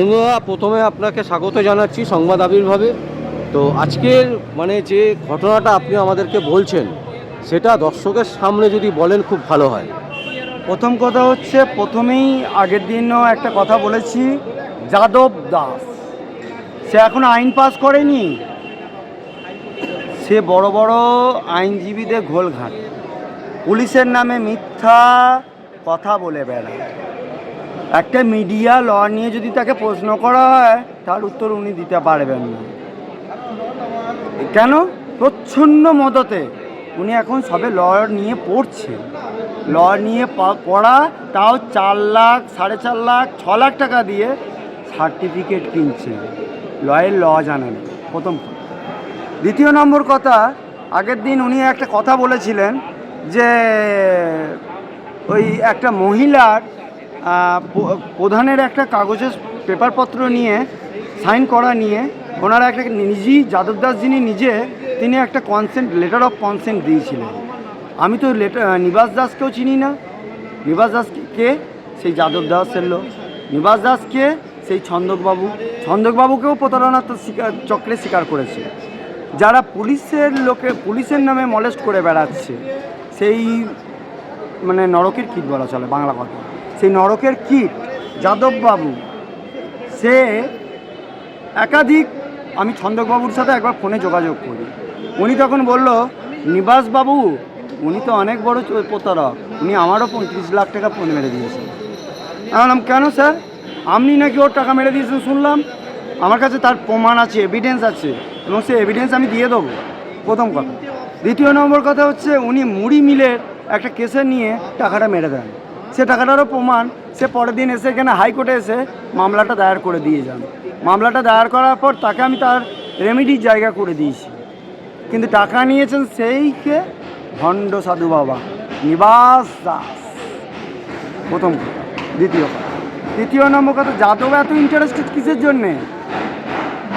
আনন্দদা প্রথমে আপনাকে স্বাগত জানাচ্ছি সংবাদ আবির্ভাবে। তো আজকের মানে যে ঘটনাটা আপনি আমাদেরকে বলছেন, সেটা দর্শকের সামনে যদি বলেন খুব ভালো হয়। প্রথম কথা হচ্ছে, প্রথমেই আগের দিনও একটা কথা বলেছি, যাদব দাস। সে এখন আইন পাস করেনি। সে বড় বড় আইনজীবীদের ঘোলঘাট পুলিশের নামে মিথ্যা কথা বলে বেড়ায়। একটা মিডিয়া ল নিয়ে যদি তাকে প্রশ্ন করা হয়, তার উত্তর উনি দিতে পারবেন না। কেন? প্রচ্ছন্ন মদতে। উনি এখন সবে ল নিয়ে পড়ছে। ল নিয়ে পড়া, তাও চার লাখ, সাড়ে চার লাখ, ছ লাখ টাকা দিয়ে সার্টিফিকেট কিনছেন লয়ের ল জানেন প্রথম দ্বিতীয় নম্বর কথা, আগের দিন উনি একটা কথা বলেছিলেন যে, ওই একটা মহিলার প্রধানের একটা কাগজের পেপারপত্র নিয়ে, সাইন করা নিয়ে, ওনারা একটা নিজেই, যাদব দাস যিনি নিজে, তিনি একটা কনসেন্ট, লেটার অফ কনসেন্ট দিয়েছিলেন। আমি তো লেটার নিবাস দাসকেও চিনি না। নিবাস দাস কে সেই যাদব দাসের লোক। নিবাস দাস কে সেই ছন্দকবাবু। ছন্দকবাবুকেও প্রতারণার তো শিকার, চক্রে স্বীকার করেছে। যারা পুলিশের লোকে, পুলিশের নামে মলেস্ট করে বেড়াচ্ছে, সেই মানে নরকের কীট বলা চলে, বাংলা কথা। সেই নরকের কীট, যাদববাবু। সে একাধিক, আমি ছন্দকবাবুর সাথে একবার ফোনে যোগাযোগ করি। উনি তখন বলল, নিবাসবাবু, উনি তো অনেক বড় প্রতারক। উনি আমারও পঁয়ত্রিশ লাখ টাকা ফোন মেরে দিয়েছেন। আমি বললাম, কেন স্যার? আপনি নাকি ওর টাকা মেরে দিয়েছেন? শুনলাম, আমার কাছে তার প্রমাণ আছে এভিডেন্স আছে, এবং সেই এভিডেন্স আমি দিয়ে দেবো। প্রথম কথা। দ্বিতীয় নম্বর কথা হচ্ছে, উনি মুড়ি মিলের একটা কেসে নিয়ে টাকাটা মেরে দেন। সে টাকাটারও প্রমাণ। সে পরের দিন এসে এখানে হাইকোর্টে এসে মামলাটা দায়ের করে দিয়ে যান। মামলাটা দায়ের করার পর তাকে আমি তার রেমিডির জায়গা করে দিয়েছি। কিন্তু টাকা নিয়েছেন সেইকে ভণ্ড সাধু বাবা। নিবাস দাস। প্রথম দ্বিতীয় কথা। তৃতীয় নম্বর কথা, যাদব এত ইন্টারেস্টেড কিসের জন্যে?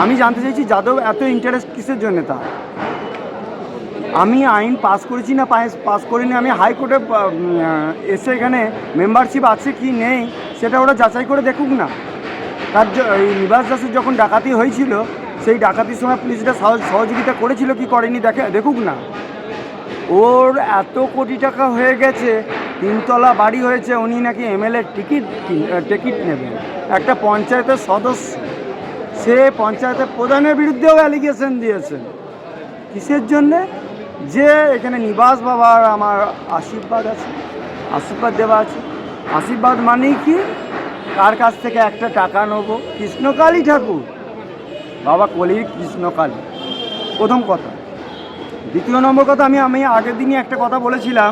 আমি জানতে চাইছি, যাদব এত ইন্টারেস্ট কিসের জন্যে তা আমি আইন পাস করেছি না, পাস করিনি। আমি হাইকোর্টে এসে এখানে মেম্বারশিপ আছে কি নেই, সেটা ওরা যাচাই করে দেখুক না। তার এই নিবাস দাসের যখন ডাকাতি হয়েছিল, সেই ডাকাতির সময় পুলিশরা সহযোগিতা করেছিল কি করেনি দেখে, দেখুক না। ওর এত কোটি টাকা হয়ে গেছে, তিনতলা বাড়ি হয়েছে, উনি নাকি এমএলএ টিকিট টিকিট নেবেন। একটা পঞ্চায়েতের সদস্য, সে পঞ্চায়েতের প্রধানের বিরুদ্ধেও অ্যালিগেশন দিয়েছেন কিসের জন্যে? যে এখানে নিবাস বাবার আমার আশীর্বাদ আছে, আশীর্বাদ দেওয়া আছে। আশীর্বাদ মানেই কি? কার কাছ থেকে একটা টাকা নেব। কৃষ্ণকালী ঠাকুর। বাবা কলির কৃষ্ণকালী। প্রথম কথা। দ্বিতীয় নম্বর কথা, আমি আমি আগের দিনই একটা কথা বলেছিলাম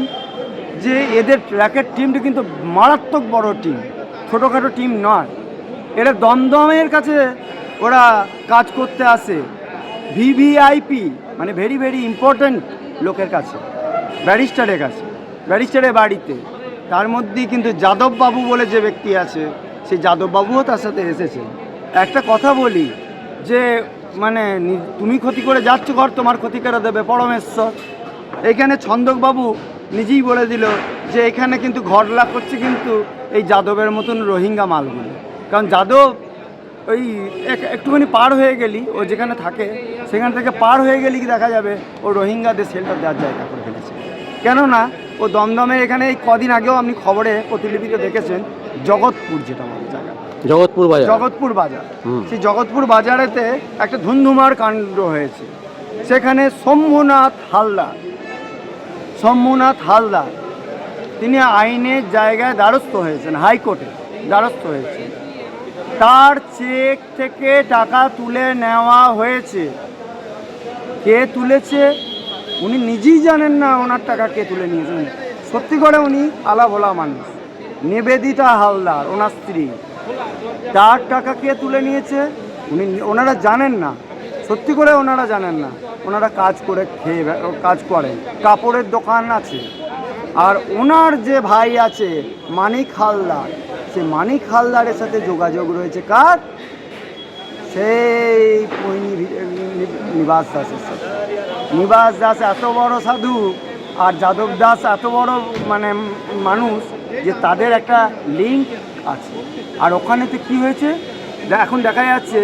যে এদের ট্র্যাকের টিমটা কিন্তু মারাত্মক বড় টিম ছোটোখাটো টিম নয়। এরা দমদমের কাছে ওরা কাজ করতে আসে। ভিভিআইপি মানে ভেরি ভেরি ইম্পর্ট্যান্ট লোকের কাছে, ব্যারিস্টারের কাছে, ব্যারিস্টারের বাড়িতে। তার মধ্যেই কিন্তু যাদব বাবু বলে যে ব্যক্তি আছে, সেই যাদব বাবুও তার সাথে এসেছে। একটা কথা বলি যে মানে তুমি ক্ষতি করে যাচ্ছ ঘর, তোমার ক্ষতি করে দেবে পরমেশ্বর। এখানে ছন্দকবাবু নিজেই বলে দিল যে, এখানে কিন্তু ঘর লাভ করছে কিন্তু এই যাদবের মতন রোহিঙ্গা মালগুলো। কারণ যাদব ওই এক- একটুখানি পার হয়ে গেলি ও যেখানে থাকে সেখান থেকে পার হয়ে গেলি কি দেখা যাবে? ও রোহিঙ্গাদের শেল্টার দেওয়ার জায়গা করে ফেলেছে। কেননা ও দমদমে এখানে এই কদিন আগেও আপনি খবরে প্রতিলিপিতে দেখেছেন জগৎপুর যেটা বলে জায়গা জগৎপুর বাজার? জগৎপুর বাজার। সেই জগৎপুর বাজারেতে একটা ধুন্ধুমার কাণ্ড হয়েছে। সেখানে শম্ভুনাথ হালদার শম্ভুনাথ হালদার তিনি আইনের জায়গায় দ্বারস্থ হয়েছেন হাইকোর্টে দ্বারস্থ হয়েছেন। তার চেক থেকে টাকা তুলে নেওয়া হয়েছে। কে তুলেছে? উনি নিজেই জানেন না ওনার টাকা কে তুলে নিয়েছেন সত্যি করে উনি আলা ভোলা মানুষ, নিবেদিতা হালদার, ওনার স্ত্রী। তার টাকা কে তুলে নিয়েছে? উনি ওনারা জানেন না। সত্যি করে ওনারা জানেন না। ওনারা কাজ করে খেয়ে কাজ করেন। কাপড়ের দোকান আছে। আর ওনার যে ভাই আছে, মানিক হালদার সে মানিক হালদারের সাথে যোগাযোগ রয়েছে কার? সেই নিবাস দাসের সাথে। নিবাস দাস এত বড় সাধু আর যাদব দাস এত বড় মানে মানুষ যে তাদের একটা লিঙ্ক আছে। আর ওখানেতে কি হয়েছে? এখন দেখা যাচ্ছে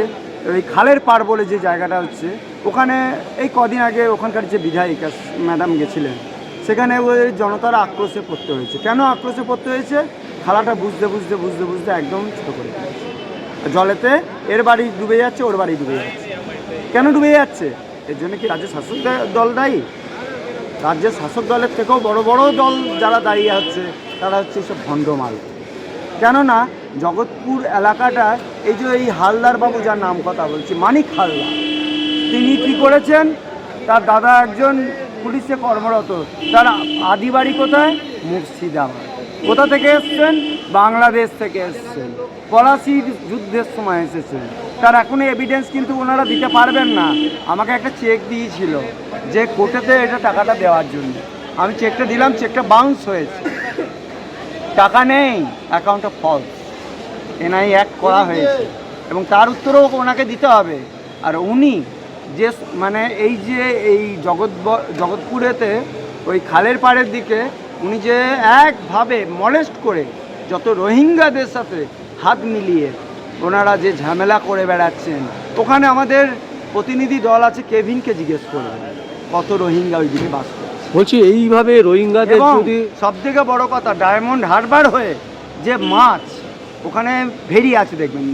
ওই খালের পার বলে যে জায়গাটা হচ্ছে, ওখানে এই কদিন আগে ওখানকার যে বিধায়িকা ম্যাডাম গেছিলেন, সেখানে ওই জনতার আক্রোশে পড়তে হয়েছে। কেন আক্রোশে পড়তে হয়েছে? খালাটা বুঝতে বুঝতে বুঝতে বুঝতে একদম ছোটো করে জলেতে এর বাড়ি ডুবে যাচ্ছে, ওর বাড়ি ডুবে যাচ্ছে। কেন ডুবে যাচ্ছে? এর জন্য কি রাজ্য শাসক দল দায়ী? রাজ্যের শাসক দলের থেকেও বড় বড় দল যারা দাঁড়িয়ে আছে, তারা হচ্ছে সব ভণ্ডমাল। কেননা জগৎপুর এলাকাটা, এই যে এই হালদার বাবু যার নাম কথা বলছি, মানিক হালদার, তিনি কি করেছেন? তার দাদা একজন পুলিশে কর্মরত, তার আদি বাড়ি কোথায়? মুর্শিদাবাদ। কোথা থেকে এসছেন? বাংলাদেশ থেকে এসছেন। পলাশির যুদ্ধের সময় এসেছেন। তার এখনও এভিডেন্স কিন্তু ওনারা দিতে পারবেন না। আমাকে একটা চেক দিয়েছিল যে কোর্টেতে এটা টাকাটা দেওয়ার জন্য। আমি চেকটা দিলাম চেকটা বাউন্স হয়েছে। টাকা নেই অ্যাকাউন্টটা ফলস এনআই এক করা হয়েছে। এবং তার উত্তরও ওনাকে দিতে হবে। আর উনি যে মানে এই যে এই জগৎ জগৎপুরেতে ওই খালের পাড়ের দিকে উনি যে একভাবে মলেস্ট করে যত রোহিঙ্গাদের সাথে হাত মিলিয়ে ওনারা যে ঝামেলা করে বেড়াচ্ছেন ওখানে আমাদের প্রতিনিধি দল আছে কেভিনকে জিজ্ঞেস করবেন কত রোহিঙ্গা ওই দিকে বাস করে বলছি এইভাবে রোহিঙ্গাদের যদি সব থেকে বড় কথা ডায়মন্ড হারবার হয়ে যে মাছ ওখানে ভেরি আছে দেখবেন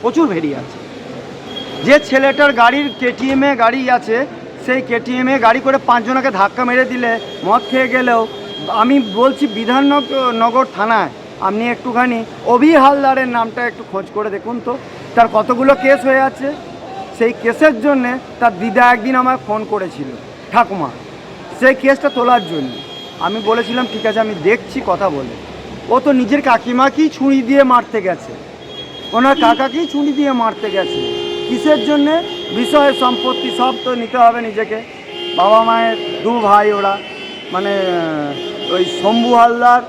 প্রচুর ভেরি আছে। যে ছেলেটার গাড়ির কেটিএমে গাড়ি আছে সেই কেটিএমে গাড়ি করে পাঁচজনকে ধাক্কা মেরে দিলে মদ খেয়ে গেলেও আমি বলছি বিধাননগর নগর থানায়। আপনি একটুখানি অভি হালদারের নামটা একটু খোঁজ করে দেখুন তো। তার কতগুলো কেস হয়ে আছে? সেই কেসের জন্যে তার দিদা একদিন আমার ফোন করেছিল, ঠাকুমা, সেই কেসটা তোলার জন্য। আমি বলেছিলাম, ঠিক আছে, আমি দেখছি, কথা বলে। ও তো নিজের কাকিমাকেই ছুরি দিয়ে মারতে গেছে। ওনার কাকাকেই ছুরি দিয়ে মারতে গেছে। কিসের জন্যে? বিষয়, সম্পত্তি সব তো নিতে হবে নিজেকে। বাবা মায়ের দু ভাই ওরা। মানে ওই শম্ভু হালদার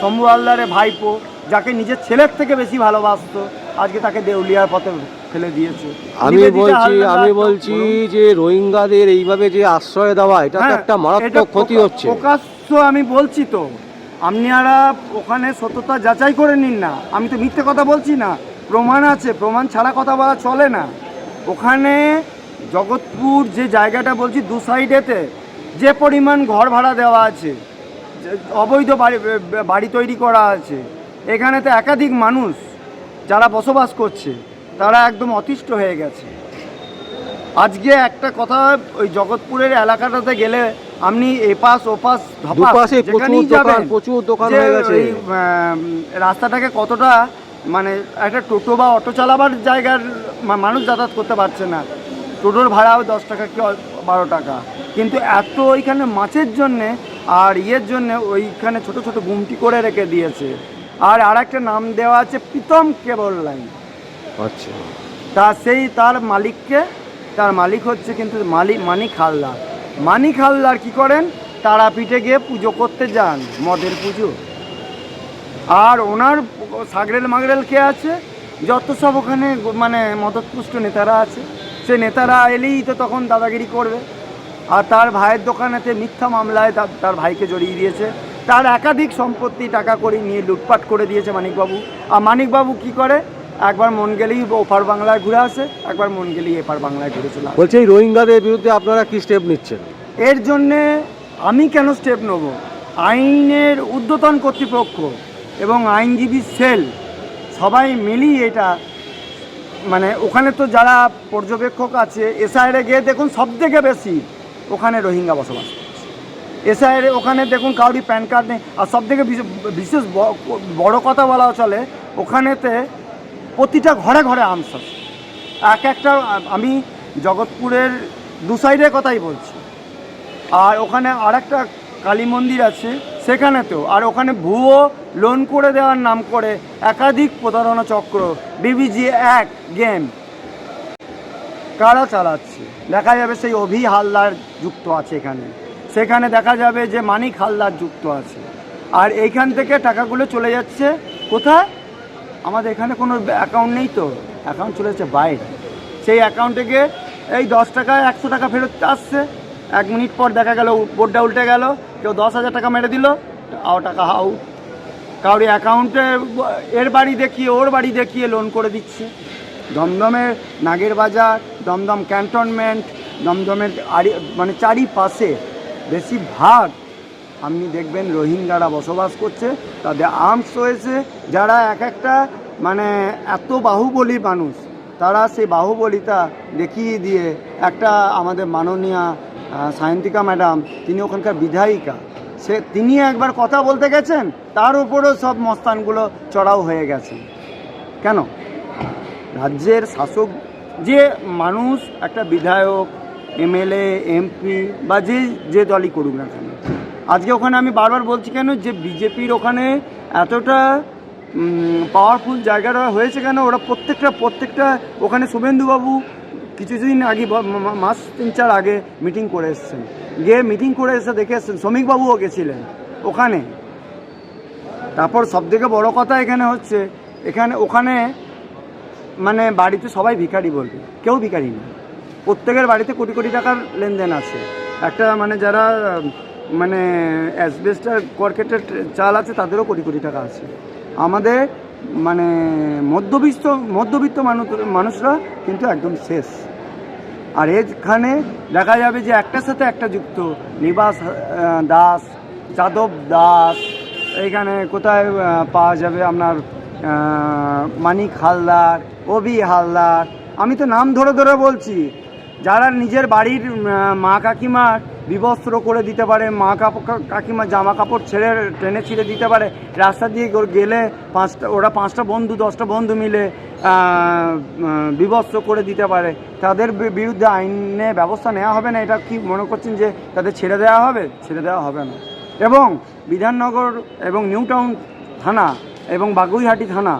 শম্ভু হালদারের ভাইপো যাকে নিজের ছেলের থেকে বেশি ভালোবাসতো আজকে তাকে দেউলিয়ার পথে ফেলে দিয়েছে। আমি বলছি আমি বলছি যে রোহিঙ্গাদের এইভাবে যে আশ্রয় দেওয়া এটা তো হ্যাঁ, একটা মারাত্মক ক্ষতি হচ্ছে। প্রকাশ্য আমি বলছি তো। আপনারা ওখানে সত্যতা যাচাই করে নিন না। আমি তো মিথ্যে কথা বলছি না। প্রমাণ আছে প্রমাণ ছাড়া কথা বলা চলে না। ওখানে জগৎপুর যে জায়গাটা বলছি দু সাইডেতে যে পরিমাণ ঘর ভাড়া দেওয়া আছে অবৈধ বাড়ি বাড়ি তৈরি করা আছে এখানে তো একাধিক মানুষ যারা বসবাস করছে তারা একদম অতিষ্ঠ হয়ে গেছে। আজকে একটা কথা ওই জগৎপুরের এলাকাটাতে গেলে আপনি এপাশ ওপাশ যেখানেই যাবেন, প্রচুর দোকান হয়ে গেছে। রাস্তাটাকে কতটা মানে একটা টোটো বা অটো চালাবার জায়গার মানুষ যাতায়াত করতে পারছে না। টোটোর ভাড়াও দশ টাকা কি বারো টাকা। কিন্তু এত ওইখানে মাছের জন্যে আর ইয়ের জন্যে ওইখানে ছোট ছোট গুমটি করে রেখে দিয়েছে। আর আর একটা নাম দেওয়া আছে প্রীতম কেবল লাইন। আচ্ছা। তা সেই তার মালিককে তার মালিক হচ্ছে কিন্তু মালিক মানিক হালদার মানিক হালদার কি করেন? তারাপীঠে গিয়ে পুজো করতে যান মদের পুজো। আর ওনার সাগরেল মাগরেল কে আছে? যত সব ওখানে মানে মদতপুষ্ট নেতারা আছে। সে নেতারা এলেই তো তখন দাদাগিরি করবে। আর তার ভাইয়ের দোকানেতে মিথ্যা মামলায় তার তার ভাইকে জড়িয়ে দিয়েছে। তার একাধিক সম্পত্তি টাকা করে নিয়ে লুটপাট করে দিয়েছে মানিকবাবু। আর মানিকবাবু কি করে? একবার মন গেলেই ওপার বাংলায় ঘুরে আসে একবার মন গেলেই এপার বাংলায় ঘুরে চলে। বলছি এই রোহিঙ্গাদের বিরুদ্ধে আপনারা কি স্টেপ নিচ্ছেন? এর জন্যে আমি কেন স্টেপ নেব? আইনের ঊর্ধ্বতন কর্তৃপক্ষ এবং আইনজীবী সেল সবাই মিলিয়ে এটা মানে ওখানে তো যারা পর্যবেক্ষক আছে এসআইরে গিয়ে দেখুন সব থেকে বেশি ওখানে রোহিঙ্গা বসবাস। এসআইরে ওখানে দেখুন কাউরি প্যান কার্ড নেই। আর সব থেকে বিশেষ বড় কথা বলা চলে, ওখানেতে প্রতিটা ঘরে ঘরে আর্মস এক একটা আমি জগৎপুরের দু সাইডের কথাই বলছি। আর ওখানে আর একটা কালী মন্দির আছে, সেখানেতেও। আর ওখানে ভুয়ো লোন করে দেওয়ার নাম করে একাধিক প্রতারণা চক্র বিবিজি এক গেম কারা চালাচ্ছে? দেখা যাবে সেই অভি হালদার যুক্ত আছে এখানে। সেখানে দেখা যাবে যে মানিক হালদার যুক্ত আছে। আর এইখান থেকে টাকাগুলো চলে যাচ্ছে কোথায়? আমাদের এখানে কোনো অ্যাকাউন্ট নেই তো। অ্যাকাউন্ট চলে যাচ্ছে বাইরে। সেই অ্যাকাউন্টে গিয়ে এই দশ টাকায় একশো টাকা ফেরত আসছে। এক মিনিট পর দেখা গেল বোর্ডটা উল্টে গেল। কেউ দশ হাজার টাকা মেরে দিল। আও টাকা আউট কাউরি অ্যাকাউন্টে এর বাড়ি দেখিয়ে, ওর বাড়ি দেখিয়ে লোন করে দিচ্ছে। দমদমের নাগের বাজার, দমদম ক্যান্টনমেন্ট দমদমের মানে চারিপাশে বেশিরভাগ আপনি দেখবেন রোহিঙ্গারা বসবাস করছে। তাদের আর্মস রয়েছে। যারা এক একটা মানে এত বাহুবলী মানুষ, তারা সেই বাহুবলিতা দেখিয়ে দিয়ে একটা আমাদের মাননীয়া সায়ন্তিকা ম্যাডাম, তিনি ওখানকার বিধায়িকা। সে তিনি একবার কথা বলতে গেছেন, তার উপরেও সব মস্তানগুলো চড়াও হয়ে গেছে। কেন? রাজ্যের শাসক যে মানুষ, একটা বিধায়ক, এমএলএ, এমপি বা যে যে দলই করুক না কেন। আজকে ওখানে আমি বারবার বলছি কেন যে বিজেপির ওখানে এতটা পাওয়ারফুল জায়গাটা হয়েছে কেন? ওরা প্রত্যেকটা প্রত্যেকটা ওখানে শুভেন্দুবাবু কিছুদিন আগে মাস তিন চার আগে মিটিং করে এসছেন। গিয়ে মিটিং করে এসে দেখে শ্রমিকবাবুও গেছিলেন ওখানে। তারপর সবথেকে বড় কথা এখানে হচ্ছে, এখানে ওখানে মানে বাড়িতে সবাই ভিখারি বলবে, কেউ ভিখারি না। প্রত্যেকের বাড়িতে কোটি কোটি টাকার লেনদেন আছে। একটা মানে যারা মানে অ্যাসবেস্টার কর্কেটের চাল আছে, তাদেরও কোটি কোটি টাকা আছে। আমাদের মানে মধ্যবিত্ত মধ্যবিত্ত মানুষ মানুষরা কিন্তু একদম শেষ। আর এখানে দেখা যাবে যে একটার সাথে একটা যুক্ত। নিবাস দাস, যাদব দাস, এখানে কোথায় পাওয়া যাবে আপনার মানিক হালদার অভি হালদার। আমি তো নাম ধরে ধরে বলছি। যারা নিজের বাড়ির মা কাকিমার বিবস্ত্র করে দিতে পারে, মা কাকিমা জামা কাপড় ছেড়ে ট্রেনে ছিঁড়ে দিতে পারে, রাস্তা দিয়ে গেলে পাঁচটা, ওরা পাঁচটা বন্ধু, দশটা বন্ধু মিলে বিবস্ত্র করে দিতে পারে। তাদের বিরুদ্ধে আইনে ব্যবস্থা নেওয়া হবে না, এটা কি মনে করছেন যে তাদের ছেড়ে দেওয়া হবে? ছেড়ে দেওয়া হবে না। এবং বিধাননগর এবং নিউ টাউন থানা এবং বাগুইহাটি থানা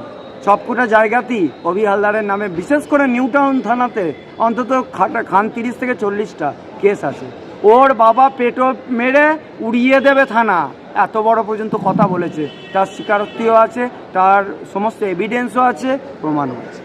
সবকটা জায়গাতেই অভি হালদারের নামে, বিশেষ করে নিউ টাউন থানাতে অন্তত খাটা খান তিরিশ থেকে চল্লিশটা কেস আছে। ওর বাবা পেটো মেরে উড়িয়ে দেবে থানা। এত বড় পর্যন্ত কথা বলেছে। তার স্বীকারোক্তিও আছে, তার সমস্ত এভিডেন্সও আছে, প্রমাণও আছে।